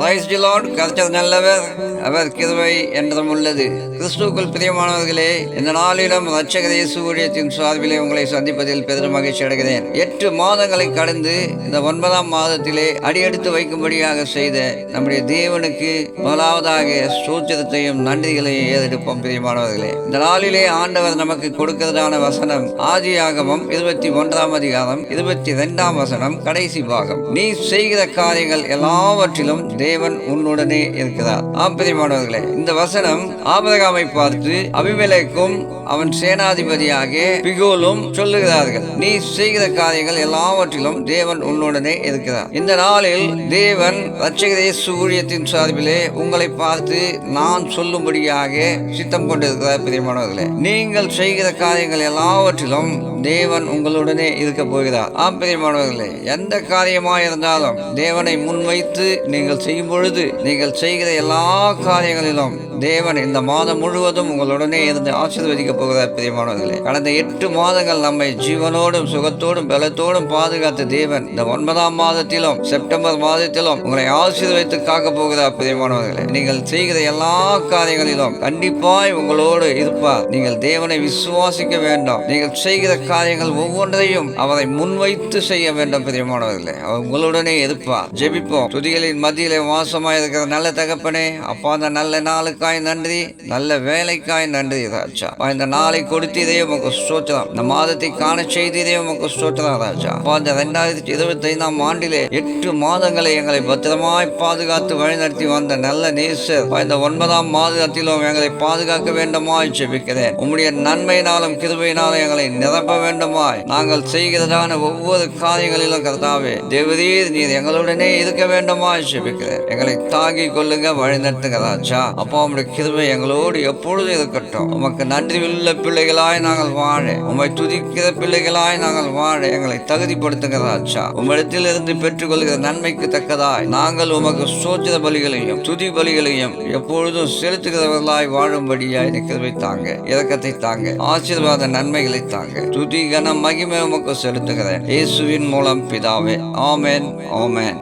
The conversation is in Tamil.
Praise the கர்த்தர் நல்லவர் அவர் கிருவை என்றும் உள்ளது. கிறிஸ்துவுக்குள் பிரியமானவர்களே இந்த நாளிலும் ரட்சகர் இயேசு ஊழியத்தின் சார்பிலே உங்களை சந்திப்பதில் பெரும் மகிழ்ச்சி அடைகிறேன். எட்டு மாதங்களை கடந்து இந்த ஒன்பதாம் மாதத்திலே அடியெடுத்து வைக்கும்படியாக செய்த நம்முடைய தேவனுக்கு முதலாவதாக சூத்திரத்தையும் நன்றிகளையும் ஏறெடுப்போம் பிரியமானவர்களே. இந்த நாளிலே ஆண்டவர் நமக்கு கொடுக்கிறதான வசனம் ஆதியாகமம் இருபத்தி ஒன்றாம் அதிகாரம் இருபத்தி இரண்டாம் வசனம் கடைசி பாகம். நீ செய்கிற காரியங்கள் எல்லாவற்றிலும் தேவன் உன்னுடனே இருக்கிறார். ஆப்பிரியமானவர்களே இந்த வசனம் ஆபரகாமை பார்த்து அபிமலைக்கும் அவன் சேனாதிபதியாக பிகோலும் சொல்லுகிறார்கள் நீ செய்கிற காரியங்கள் எல்லாவற்றிலும் தேவன் உன்னுடனே இருக்கிறார். இந்த நாளில் தேவன் ரட்சகரே ஊழியத்தின் சார்பிலே உங்களை பார்த்து நான் சொல்லும்படியாக சித்தம் கொண்டிருக்கிறார் பிரியமானவர்களே. நீங்கள் செய்கிற காரியங்கள் எல்லாவற்றிலும் தேவன் உங்களுடனே இருக்க போகிறார். ஆம் பிரியமானவர்களே எந்த காரியமாக இருந்தாலும் தேவனை முன்வைத்து நீங்கள் செய்யும் பொழுது நீங்கள் செய்கிற எல்லா காரியங்களிலும் தேவன் இந்த மாதம் முழுவதும் உங்களுடனே இருந்து ஆசீர்வதிக்கப் போகிறார் பிரியமானவர்களே. கடந்த எட்டு மாதங்கள் நம்மை ஜீவனோடும் சுகத்தோடும் பலத்தோடும் பாதுகாத்த தேவன் இந்த ஒன்பதாம் மாதத்திலும் செப்டம்பர் மாதத்திலும் உங்களை ஆசீர்வதித்து காக்க போகிறார் பிரியமானவர்களே. நீங்கள் செய்கிற எல்லா காரியங்களிலும் கண்டிப்பாய் உங்களோடு இருப்பார். நீங்கள் தேவனை விசுவாசிக்க வேண்டும். நீங்கள் செய்கிற காரியங்கள் ஒவ்வொன்றையும் அவரை முன்வைத்து செய்ய வேண்டும் பிரியமானவர்களே. அவர் உங்களுடனே இருப்பார். ஜெபிப்போம். துதிகளின் மத்தியிலே வாசமாக இருக்கிற நல்ல தகப்பனே. அப்பா அந்த நல்ல நாளுக்காய் நன்றி. நல்ல வேலைக்காய் நன்றி ராஜா. இந்த நாளை கொடுத்ததே உமக்கு ஸ்தோத்திரம். இந்த மாதத்தை காண செய்ததே உமக்கு ஸ்தோத்திரம் ராஜா. அப்பா இந்த ரெண்டாயிரத்தி இருபத்தி ஐந்தாம் ஆண்டிலே எட்டு மாதங்களை எங்களை பத்திரமாய் பாதுகாத்து வழிநடத்தி வந்த நல்ல நேசர். இந்த ஒன்பதாம் மாதத்திலும் எங்களை பாதுகாக்க வேண்டுமாய் ஜெபிக்கிறேன். உம்முடைய நன்மையினாலும் கிருபையினாலும் எங்களை நிரப்ப வேண்டுமாய். நாங்கள் செய்கிறதான ஒவ்வொரு காரியங்களிலும் கர்த்தாவே தேவதீர் நீர் எங்களுடனே இருக்க வேண்டுமாய் ஜெபிக்கிறேன். எங்களை தாங்கி கொள்ளுங்க வழிநடத்துங்க ராஜா அப்போ உங்களுடைய கிருபை எங்களோடு எப்பொழுதும் இருக்கட்டும். உமக்கு நன்றி உள்ள பிள்ளைகளாய் நாங்கள் வாழ உம்மை துதிக்கிற பிள்ளைகளாய் நாங்கள் வாழ எங்களை தகுதிப்படுத்துங்க ராஜா உம்மிடத்தில் இருந்து பெற்றுக்கொள்கிற நன்மைக்கு தக்கதாய் நாங்கள் உமக்கு சோஜித பலிகளையும் துதி பலிகளையும் எப்பொழுதும் செலுத்துகிறவர்களாய் வாழும்படியாய் கிருபை தாங்க இறக்கத்தை தாங்க ஆசீர்வாத நன்மைகளை தாங்க. துதி கன மகிமை உமக்கு செலுத்துகிறேன். இயேசுவின் மூலம் பிதாவே ஆமேன் ஆமேன்.